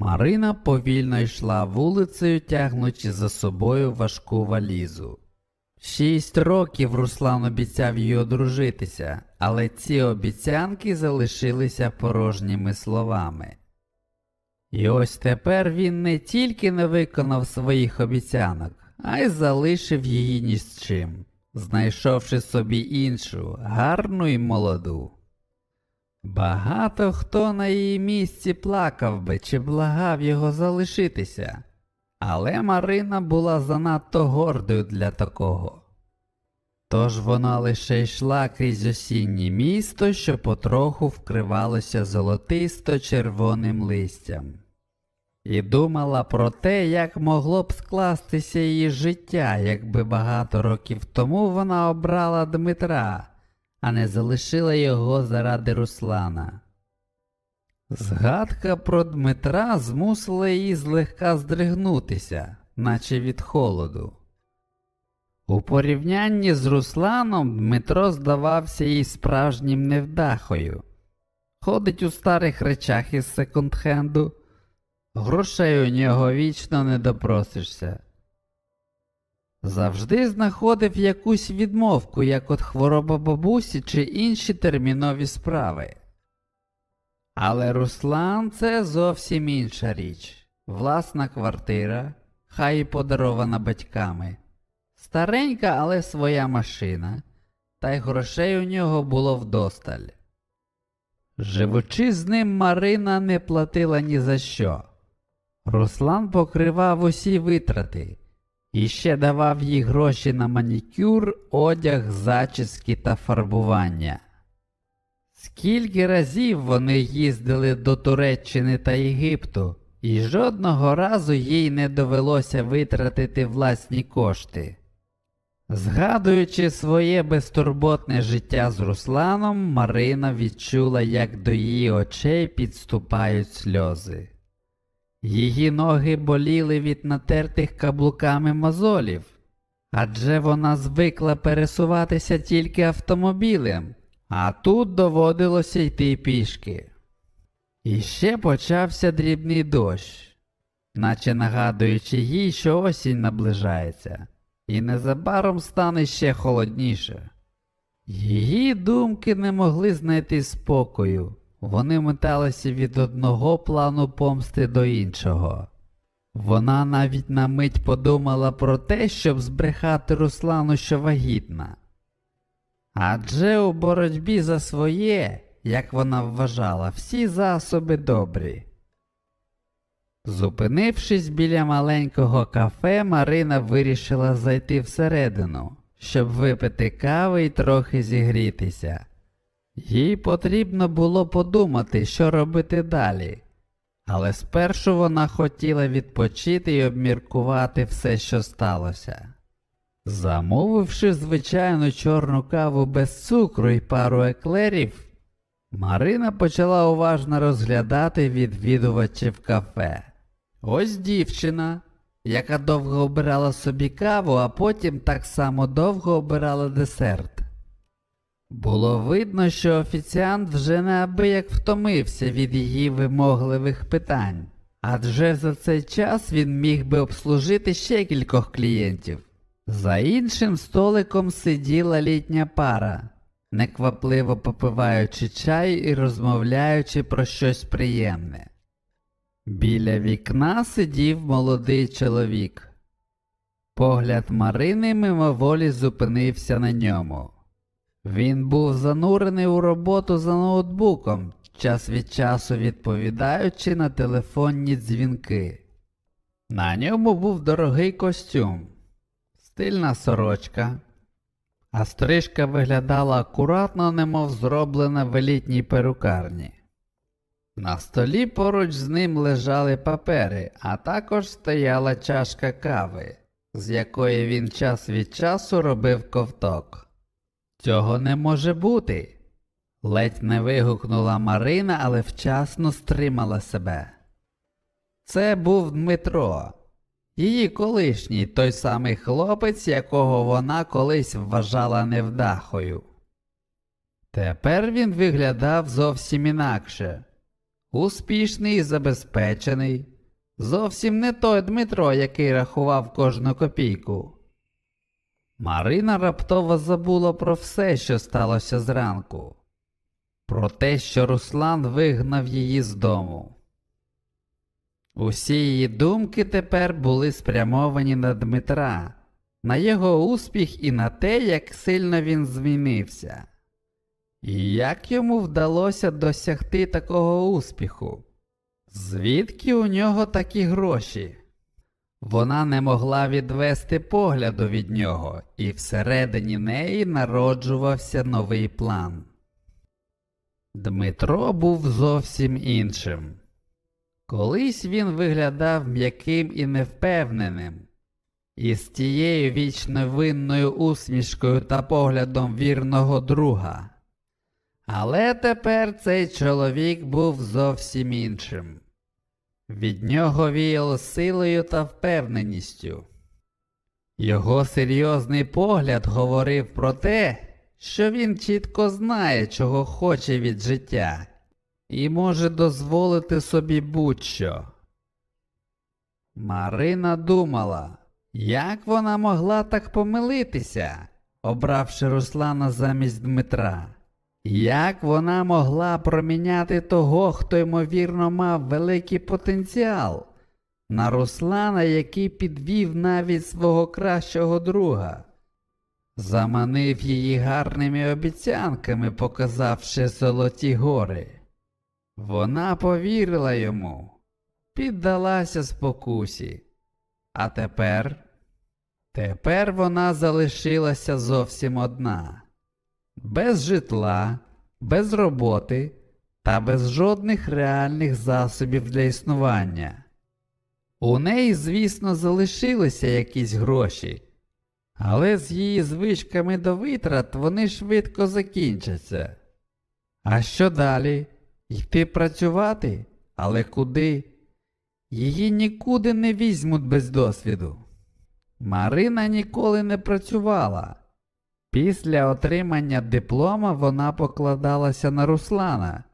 Марина повільно йшла вулицею, тягнучи за собою важку валізу. Шість років Руслан обіцяв їй одружитися, але ці обіцянки залишилися порожніми словами. І ось тепер він не тільки не виконав своїх обіцянок, а й залишив її ні з чим, знайшовши собі іншу, гарну і молоду. Багато хто на її місці плакав би чи благав його залишитися, але Марина була занадто гордою для такого. Тож вона лише йшла крізь осіннє місто, що потроху вкривалося золотисто червоним листям, і думала про те, як могло б скластися її життя, якби багато років тому вона обрала Дмитра, а не залишила його заради Руслана. Згадка про Дмитра змусила її злегка здригнутися, наче від холоду. У порівнянні з Русланом Дмитро здавався їй справжнім невдахою. Ходить у старих речах із секонд-хенду, грошей у нього вічно не допросишся. Завжди знаходив якусь відмовку, як от хвороба бабусі чи інші термінові справи. Але Руслан це зовсім інша річ. Власна квартира, хай і подарована батьками. Старенька, але своя машина, та й грошей у нього було вдосталь. Живучи з ним, Марина не платила ні за що. Руслан покривав усі витрати і ще давав їй гроші на манікюр, одяг, зачіски та фарбування. Скільки разів вони їздили до Туреччини та Єгипту, і жодного разу їй не довелося витратити власні кошти. Згадуючи своє безтурботне життя з Русланом, Марина відчула, як до її очей підступають сльози. Її ноги боліли від натертих каблуками мозолів, адже вона звикла пересуватися тільки автомобілем, а тут доводилося йти пішки. І ще почався дрібний дощ, наче нагадуючи їй, що осінь наближається, і незабаром стане ще холодніше. Її думки не могли знайти спокою, вони металися від одного плану помсти до іншого. Вона навіть на мить подумала про те, щоб збрехати Руслану, що вагітна. Адже у боротьбі за своє, як вона вважала, всі засоби добрі. Зупинившись біля маленького кафе, Марина вирішила зайти всередину, щоб випити кави і трохи зігрітися. Їй потрібно було подумати, що робити далі, але спершу вона хотіла відпочити і обміркувати все, що сталося. Замовивши звичайну чорну каву без цукру і пару еклерів, Марина почала уважно розглядати відвідувачів кафе. Ось дівчина, яка довго обирала собі каву, а потім так само довго обирала десерт. Було видно, що офіціант вже неабияк втомився від її вимогливих питань, адже за цей час він міг би обслужити ще кількох клієнтів. За іншим столиком сиділа літня пара, неквапливо попиваючи чай і розмовляючи про щось приємне. Біля вікна сидів молодий чоловік. Погляд Марини мимоволі зупинився на ньому. Він був занурений у роботу за ноутбуком, час від часу відповідаючи на телефонні дзвінки. На ньому був дорогий костюм, стильна сорочка, а стрижка виглядала акуратно, немов зроблена в елітній перукарні. На столі поруч з ним лежали папери, а також стояла чашка кави, з якої він час від часу робив ковток. Цього не може бути. ледь не вигукнула Марина, але вчасно стримала себе. Це був Дмитро, її колишній той самий хлопець, якого вона колись вважала невдахою. Тепер він виглядав зовсім інакше. Успішний і забезпечений. Зовсім не той Дмитро, який рахував кожну копійку. Марина раптово забула про все, що сталося зранку, про те, що Руслан вигнав її з дому. Усі її думки тепер були спрямовані на Дмитра, на його успіх і на те, як сильно він змінився. І як йому вдалося досягти такого успіху? Звідки у нього такі гроші? Вона не могла відвести погляду від нього, і всередині неї народжувався новий план. Дмитро був зовсім іншим. Колись він виглядав м'яким і невпевненим, і з тією вічно винною усмішкою та поглядом вірного друга. Але тепер цей чоловік був зовсім іншим. Від нього віяло силою та впевненістю. Його серйозний погляд говорив про те, що він чітко знає, чого хоче від життя, і може дозволити собі будь-що. Марина думала, як вона могла так помилитися, обравши Руслана замість Дмитра. Як вона могла проміняти того, хто ймовірно мав великий потенціал, на Руслана, який підвів навіть свого кращого друга, заманив її гарними обіцянками, показавши золоті гори. Вона повірила йому, піддалася спокусі. А тепер, тепер вона залишилася зовсім одна без житла, без роботи та без жодних реальних засобів для існування. У неї, звісно, залишилися якісь гроші, але з її звичками до витрат вони швидко закінчаться. А що далі? Йти працювати? Але куди? Її нікуди не візьмуть без досвіду. Марина ніколи не працювала. Після отримання диплома вона покладалася на Руслана,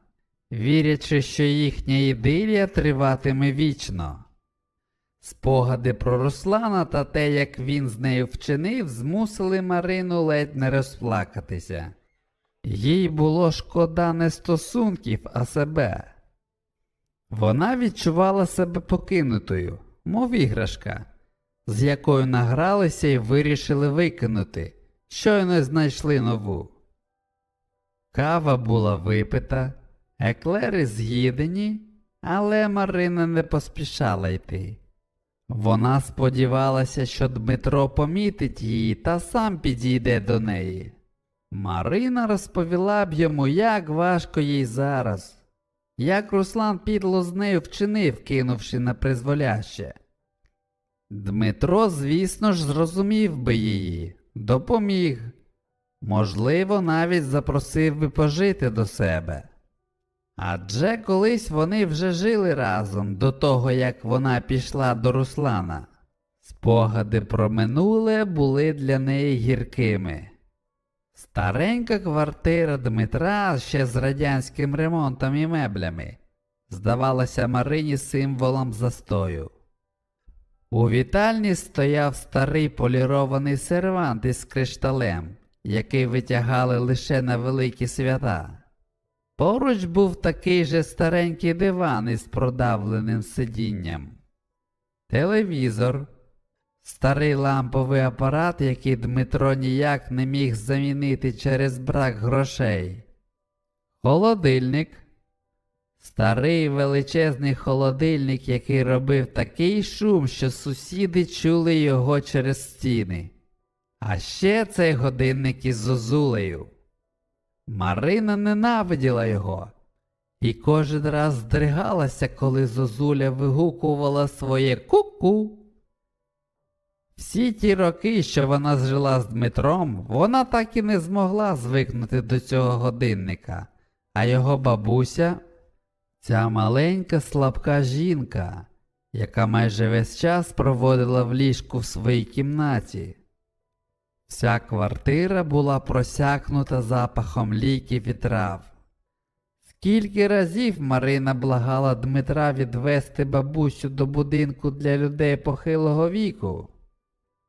вірячи, що їхня ідилія триватиме вічно. Спогади про Руслана та те, як він з нею вчинив, змусили Марину ледь не розплакатися. Їй було шкода не стосунків, а себе. Вона відчувала себе покинутою, мов іграшка, з якою награлися і вирішили викинути щойно знайшли нову. Кава була випита, еклери з'їдені, але Марина не поспішала йти. Вона сподівалася, що Дмитро помітить її та сам підійде до неї. Марина розповіла б йому, як важко їй зараз, як Руслан підло з нею вчинив, кинувши на призволяще. Дмитро, звісно ж, зрозумів би її, допоміг, можливо, навіть запросив би пожити до себе. Адже колись вони вже жили разом до того, як вона пішла до Руслана. Спогади про минуле були для неї гіркими. Старенька квартира Дмитра ще з радянським ремонтом і меблями здавалася Марині символом застою. У вітальні стояв старий полірований сервант із кришталем, який витягали лише на великі свята. Поруч був такий же старенький диван із продавленим сидінням, телевізор, старий ламповий апарат, який Дмитро ніяк не міг замінити через брак грошей, холодильник. Старий величезний холодильник, який робив такий шум, що сусіди чули його через стіни. А ще цей годинник із зозулею. Марина ненавиділа його і кожен раз здригалася, коли зозуля вигукувала своє ку-ку. Всі ті роки, що вона жила з Дмитром, вона так і не змогла звикнути до цього годинника, а його бабуся Ця маленька слабка жінка, яка майже весь час проводила в ліжку в своїй кімнаті. Вся квартира була просякнута запахом ліків і трав. Скільки разів Марина благала Дмитра відвести бабусю до будинку для людей похилого віку.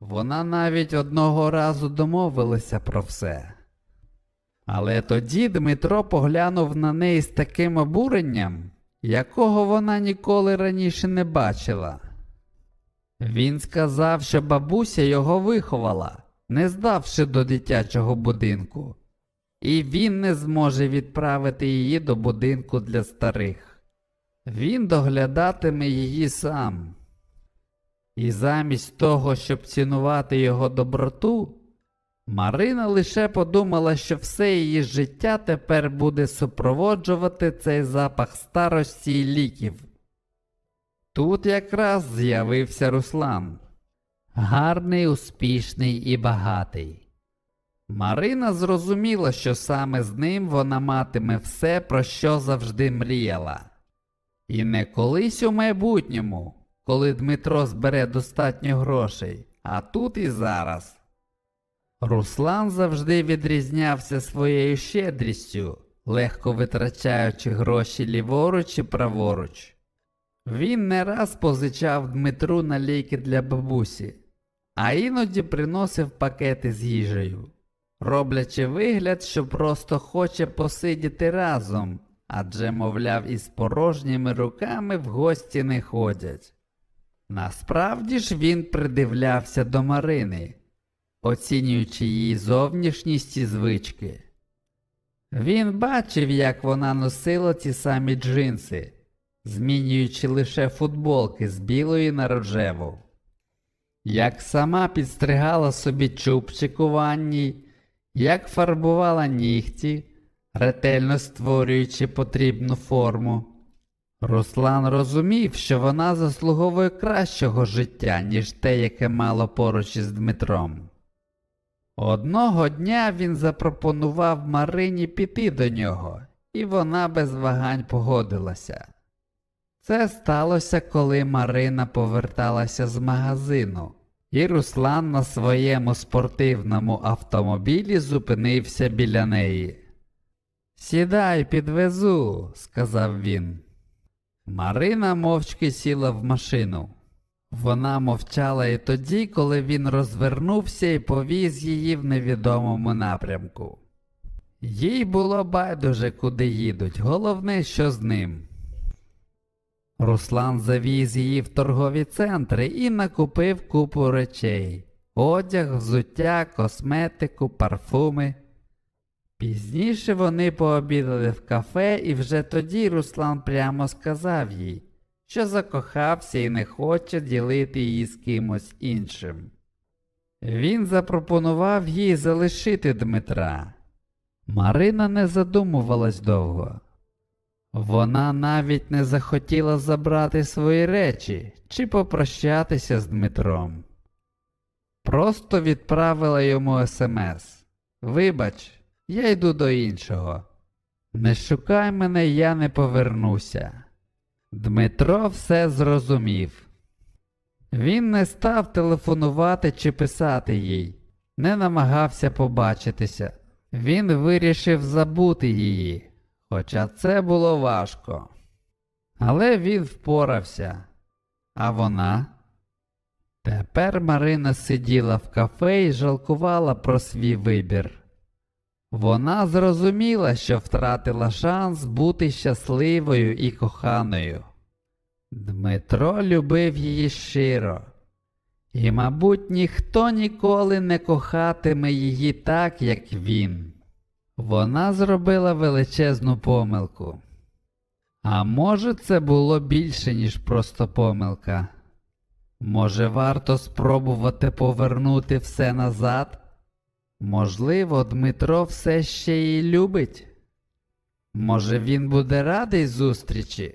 Вона навіть одного разу домовилася про все. Але тоді Дмитро поглянув на неї з таким обуренням, якого вона ніколи раніше не бачила. Він сказав, що бабуся його виховала, не здавши до дитячого будинку, і він не зможе відправити її до будинку для старих. Він доглядатиме її сам. І замість того, щоб цінувати його доброту, Марина лише подумала, що все її життя тепер буде супроводжувати цей запах старості і ліків. Тут якраз з'явився Руслан. Гарний, успішний і багатий. Марина зрозуміла, що саме з ним вона матиме все, про що завжди мріяла. І не колись у майбутньому, коли Дмитро збере достатньо грошей, а тут і зараз. Руслан завжди відрізнявся своєю щедрістю, легко витрачаючи гроші ліворуч і праворуч. Він не раз позичав Дмитру на ліки для бабусі, а іноді приносив пакети з їжею, роблячи вигляд, що просто хоче посидіти разом, адже, мовляв, із порожніми руками в гості не ходять. Насправді ж він придивлявся до Марини, оцінюючи її зовнішність і звички. Він бачив, як вона носила ті самі джинси, змінюючи лише футболки з білої на рожеву. Як сама підстригала собі чубчик у ванні, як фарбувала нігті, ретельно створюючи потрібну форму. Руслан розумів, що вона заслуговує кращого життя, ніж те, яке мало поруч із Дмитром. Одного дня він запропонував Марині піти до нього, і вона без вагань погодилася. Це сталося, коли Марина поверталася з магазину, і Руслан на своєму спортивному автомобілі зупинився біля неї. Сідай, підвезу, сказав він. Марина мовчки сіла в машину. Вона мовчала і тоді, коли він розвернувся і повіз її в невідомому напрямку. Їй було байдуже, куди їдуть, головне, що з ним. Руслан завіз її в торгові центри і накупив купу речей одяг, взуття, косметику, парфуми. Пізніше вони пообідали в кафе, і вже тоді Руслан прямо сказав їй, що закохався і не хоче ділити її з кимось іншим. Він запропонував їй залишити Дмитра. Марина не задумувалась довго. Вона навіть не захотіла забрати свої речі чи попрощатися з Дмитром. Просто відправила йому смс. Вибач, я йду до іншого. Не шукай мене, я не повернуся. Дмитро все зрозумів. Він не став телефонувати чи писати їй, не намагався побачитися. Він вирішив забути її, хоча це було важко. Але він впорався. А вона? Тепер Марина сиділа в кафе і жалкувала про свій вибір. Вона зрозуміла, що втратила шанс бути щасливою і коханою. Дмитро любив її щиро, і, мабуть, ніхто ніколи не кохатиме її так, як він. Вона зробила величезну помилку. А може, це було більше, ніж просто помилка. Може, варто спробувати повернути все назад? Можливо, Дмитро все ще її любить? Може, він буде радий зустрічі?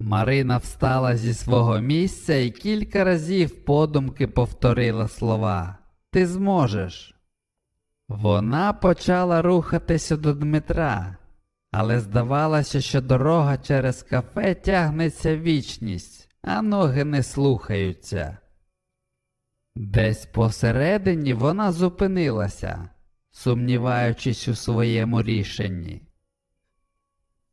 Марина встала зі свого місця і кілька разів подумки повторила слова Ти зможеш. Вона почала рухатися до Дмитра, але здавалося, що дорога через кафе тягнеться вічність, а ноги не слухаються. Десь посередині вона зупинилася, сумніваючись у своєму рішенні.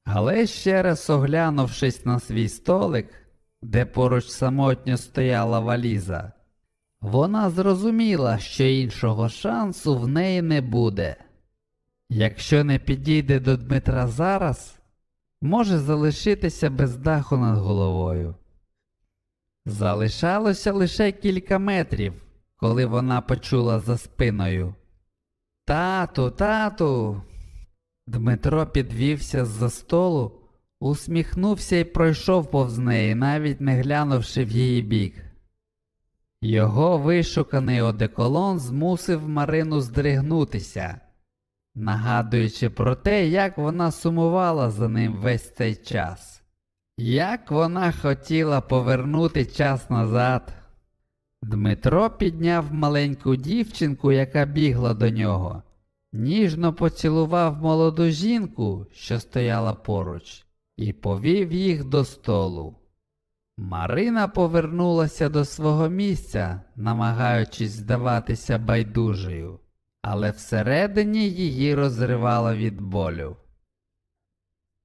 Але ще раз оглянувшись на свій столик, де поруч самотньо стояла валіза, вона зрозуміла, що іншого шансу в неї не буде. Якщо не підійде до Дмитра зараз, може залишитися без даху над головою. Залишалося лише кілька метрів, коли вона почула за спиною. Тату, тату. Дмитро підвівся з-за столу, усміхнувся і пройшов повз неї, навіть не глянувши в її бік. Його вишуканий одеколон змусив Марину здригнутися, нагадуючи про те, як вона сумувала за ним весь цей час. Як вона хотіла повернути час назад. Дмитро підняв маленьку дівчинку, яка бігла до нього, ніжно поцілував молоду жінку, що стояла поруч, і повів їх до столу. Марина повернулася до свого місця, намагаючись здаватися байдужою, але всередині її розривало від болю.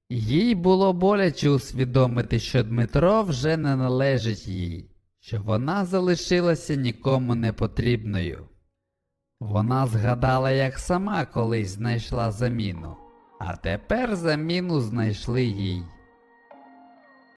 Їй було боляче усвідомити, що Дмитро вже не належить їй, що вона залишилася нікому не потрібною. Вона згадала, як сама колись знайшла заміну, а тепер заміну знайшли їй.